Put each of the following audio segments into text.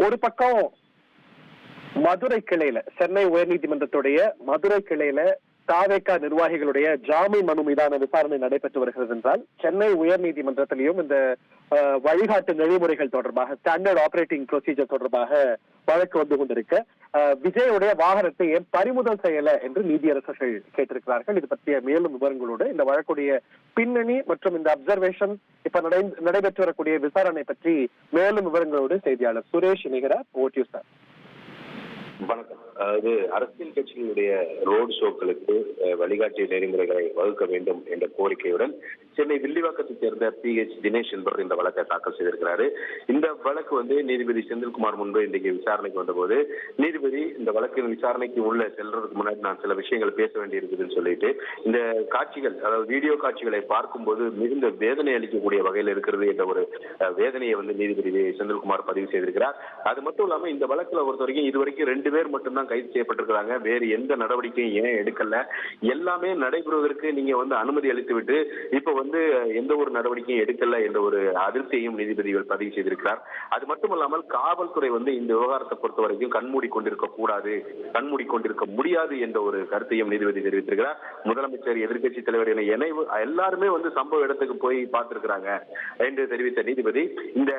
ஒரு பக்கம் மதுரை கிளையில சென்னை உயர்நீதிமன்றத்துடைய மதுரை கிளையில தாவேகா நிர்வாகிகளுடைய ஜாமீன் மனு மீதான விசாரணை நடைபெற்று வருகிறது என்றால் சென்னை உயர்நீதிமன்றத்திலையும் இந்த வழிகாட்டு நெறிமுறைகள் தொடர்பாக ஸ்டாண்டர்ட் ஆபரேட்டிங் ப்ரொசீஜர் தொடர்பாக வழக்கு வந்து கொண்டிருக்க. விஜயுடைய வாகனத்தை ஏன் பறிமுதல் செய்யல என்று நீதியரசர்கள் கேட்டிருக்கிறார்கள். இது பற்றிய மேலும் விவரங்களோடு இந்த வழக்குடைய பின்னணி மற்றும் இந்த அப்சர்வேஷன் இப்ப நடை நடைபெற்று வரக்கூடிய விசாரணை பற்றி மேலும் விவரங்களோடு செய்தியாளர் சுரேஷ் நிகரா ஓட்டியூ சார் வணக்கம் அதாவது அரசியல் கட்சிகளுடைய ரோடு ஷோக்களுக்கு அஹ், வழிகாட்டிய நெறிமுறைகளை வகுக்க வேண்டும் என்ற கோரிக்கையுடன் சென்னை வில்லிவாக்கத்தை சேர்ந்த பி எச் தினேஷ் என்பவர் இந்த வழக்கை தாக்கல் செய்திருக்கிறாரு. இந்த வழக்கு வந்து நீதிபதி செந்தில்குமார் முன்பு இன்றைக்கு விசாரணைக்கு வந்தபோது நீதிபதி இந்த வழக்கின் விசாரணைக்கு உள்ள செல்றதுக்கு முன்னாடி நான் சில விஷயங்கள் பேச வேண்டி இருக்குதுன்னு சொல்லிட்டு இந்த காட்சிகள் அதாவது வீடியோ காட்சிகளை பார்க்கும்போது மிகுந்த வேதனை அளிக்கக்கூடிய வகையில் இருக்கிறது என்ற ஒரு வேதனையை வந்து நீதிபதி செந்தில்குமார் பதிவு செய்திருக்கிறார். அது மட்டும் இல்லாம இந்த வழக்குல பொறுத்த வரைக்கும் இதுவரைக்கும் ரெண்டு பேர் மட்டும்தான் கைது செய்யப்பட்டிருக்கிறாங்க. வேறு எந்த நடவடிக்கையும் ஏன் எடுக்கல? எல்லாமே நடைபெறுவதற்கு நீங்க வந்து அனுமதி அளித்து விட்டு இப்ப வந்து வந்து எந்த ஒரு நடவடிக்கையும் எடுக்கல என்ற ஒரு அதிருப்தியையும் நீதிபதிகள் பதிவு செய்திருக்கிறார். அது மட்டும் இல்லாமல் காவல்துறை வந்து இந்த விவகாரத்தை பொறுத்த வரைக்கும் கண்மூடி கொண்டிருக்க கூடாது கண்மூடி கொண்டிருக்க முடியாது என்ற ஒரு கருத்தையும் நீதிபதி தெரிவித்திருக்கிறார். முதலமைச்சர் எதிர்க்கட்சி தலைவர் என இணைவு எல்லாருமே வந்து சம்பவ இடத்துக்கு போய் பார்த்திருக்கிறாங்க என்று தெரிவித்த நீதிபதி இந்த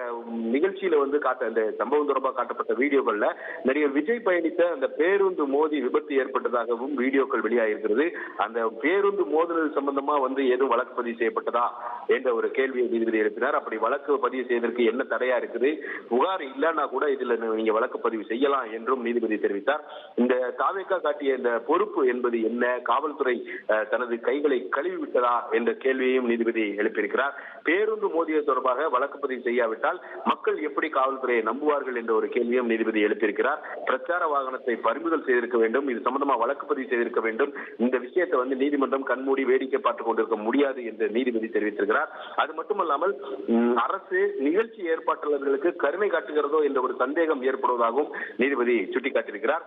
நிகழ்ச்சியில வந்து காட்ட இந்த சம்பவம் தொடர்பாக காட்டப்பட்ட வீடியோக்கள்ல நடிகர் விஜய் பயணித்த அந்த பேருந்து மோதி விபத்து ஏற்பட்டதாகவும் வீடியோக்கள் வெளியாகிருக்கிறது அந்த பேருந்து மோதுனது சம்பந்தமா வந்து எதுவும் வழக்கு பதிவு செய்யப்பட்டதா என்ற ஒரு கேள்வியை நீதிபதி எழுப்பினார். அப்படி வழக்கு பதிவு செய்வதற்கு என்ன தடையா இருக்குது? புகார் இல்லைன்னா கூட இதுல நீங்க வழக்கு பதிவு செய்யலாம் என்றும் நீதிபதி தெரிவித்தார். இந்த தாவேக்கா காட்டிய இந்த பொறுப்பு என்பது என்ன? காவல்துறை தனது கைகளை கழுவி விட்டதா என்ற கேள்வியையும் நீதிபதி எழுப்பியிருக்கிறார். பேருந்து மோதியது தொடர்பாக வழக்கு பதிவு செய்யாவிட்டால் மக்கள் எப்படி காவல்துறையை நம்புவார்கள் என்ற ஒரு கேள்வியும் நீதிபதி எழுப்பியிருக்கிறார். பிரச்சார வாகனத்தை பறிமுதல் செய்திருக்க வேண்டும். இது சம்பந்தமா வழக்கு பதிவு செய்திருக்க வேண்டும். இந்த விஷயத்தை வந்து நீதிமன்றம் கண்மூடி வேடிக்கை பார்த்துக் கொண்டிருக்க முடியாது என்று நீதிபதி தெரிவித்திருக்கிறார். அது மட்டுமல்லாமல் அரசு நிகழ்ச்சி ஏற்பாட்டாளர்களுக்கு கருணை காட்டுகிறதோ என்ற ஒரு சந்தேகம் ஏற்படுவதாகவும் நீதிபதி சுட்டிக்காட்டியிருக்கிறார்.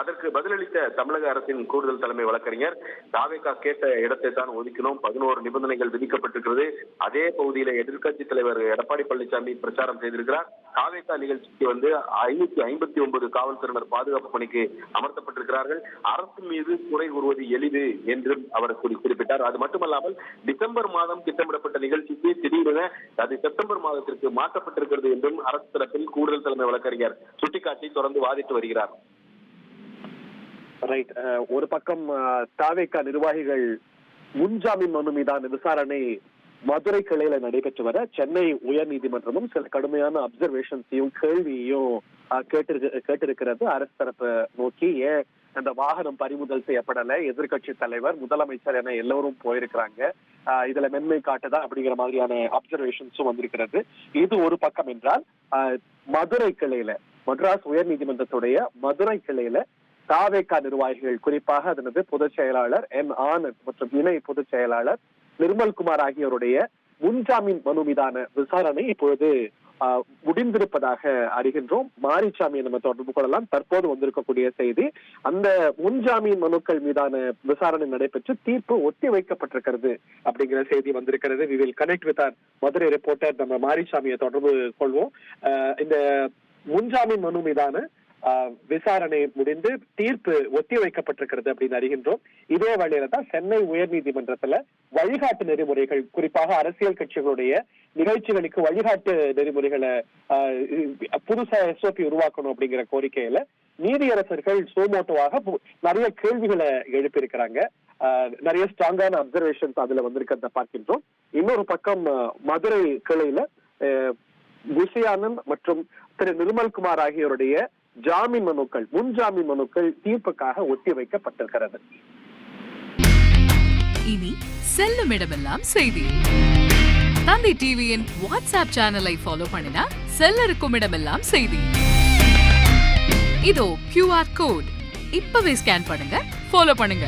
அதற்கு பதிலளித்த தமிழக அரசின் கூடுதல் தலைமை வழக்கறிஞர் தாவேகா கேட்ட இடத்தை தான் ஒதுக்கினோம். பதினோரு நிபந்தனைகள் விதிக்கப்பட்டிருக்கிறது. அதே பகுதியில எதிர்க்கட்சி தலைவர் எடப்பாடி பழனிசாமி பிரச்சாரம் செய்திருக்கிறார். தாவேகா நிகழ்ச்சிக்கு வந்து ஐநூத்தி ஐம்பத்தி ஒன்பது காவல்துறையினர் பாதுகாப்பு பணிக்கு அமர்த்தப்பட்டிருக்கிறார்கள். அரசு மீது குறை கூறுவது எளிது என்றும் அவர் குறி- குறிப்பிட்டார். அது மட்டுமல்லாமல் டிசம்பர் மாதம் திட்டமிடப்பட்ட நிகழ்ச்சிக்கு திடீரென அது செப்டம்பர் மாதத்திற்கு மாற்றப்பட்டிருக்கிறது என்றும் அரசு தரப்பில் கூடுதல் தலைமை வழக்கறிஞர் சுட்டிக்காட்டி தொடர்ந்து வாதிட்டு வருகிறார். ரைட் ஒரு பக்கம் தாவேக்கா நிர்வாகிகள் முன்ஜாமீன் மனு மீதான விசாரணை மதுரை கிளையில நடைபெற்று வர சென்னை உயர்நீதிமன்றமும் சில கடுமையான அப்சர்வேஷன்ஸையும் கேள்வியையும் கேட்டிருக்கிறது. அரசு தரப்பு நோக்கி ஏன் அந்த வாகனம் பறிமுதல் செய்யப்படல? எதிர்கட்சி தலைவர் முதலமைச்சர் என எல்லோரும் போயிருக்கிறாங்க. இதுல மென்மை காட்டுதா அப்படிங்கிற மாதிரியான அப்சர்வேஷன்ஸும் வந்திருக்கிறது. இது ஒரு பக்கம் என்றால் அஹ், மதுரை கிளையில மட்ராஸ் உயர் நீதிமன்றத்துடைய மதுரை கிளையில தாவேக்கா நிர்வாகிகள் குறிப்பாக அதனது பொதுச் செயலாளர் என் ஆனந்த் மற்றும் இணை பொதுச் செயலாளர் நிர்மல்குமார் ஆகியோருடைய முன்ஜாமீன் மனு மீதான விசாரணை இப்பொழுது முடிந்திருப்பதாக அறிகின்றோம். மாரிசாமி நம்ம தொடர்பு கொள்ளலாம். தற்போது வந்திருக்கக்கூடிய செய்தி அந்த முன்ஜாமீன் மனுக்கள் மீதான விசாரணை நடைபெற்று தீர்ப்பு ஒத்தி வைக்கப்பட்டிருக்கிறது அப்படிங்கிற செய்தி வந்திருக்கிறது. We will connect with our Madurai reporter நம்ம மாரிசாமியை தொடர்பு கொள்வோம். இந்த முன்ஜாமீன் மனு மீதான விசாரணை முடிந்து தீர்ப்பு ஒத்தி வைக்கப்பட்டிருக்கிறது அப்படின்னு அறிகின்றோம். இதே வழியில தான் சென்னை உயர்நீதிமன்றத்துல வழிகாட்டு நெறிமுறைகள் குறிப்பாக அரசியல் கட்சிகளுடைய நிகழ்ச்சிகளுக்கு வழிகாட்டு நெறிமுறைகளை ஆஹ் புதுசா எஸ்ஓபி உருவாக்கணும் அப்படிங்கிற கோரிக்கையில நீதியரசர்கள் சோமோட்டோவாக நிறைய கேள்விகளை எழுப்பியிருக்கிறாங்க. நிறைய ஸ்ட்ராங்கான அப்சர்வேஷன்ஸ் அதுல வந்திருக்கிறத பார்க்கின்றோம். இன்னொரு பக்கம் மதுரை கிளையில ஆஹ் விஷயானந்த் மற்றும் திரு நிர்மல்குமார் ஆகியோருடைய ஜாமீன் மனுக்கள் முன் ஜாமீன் மனுக்கள் தீர்ப்புக்காக ஒத்தி வைக்கப்பட்டிருக்கிறது. இனி செல்லும் இடமெல்லாம் செய்தி. தந்தி டிவியின் வாட்ஸ்அப் சேனலை ஃபாலோ பண்ணினா செல்ல இருக்கும் இடமெல்லாம் செய்தி. இதோ கியூஆர் கோட் இப்பவே ஸ்கேன் பண்ணுங்க ஃபாலோ பண்ணுங்க.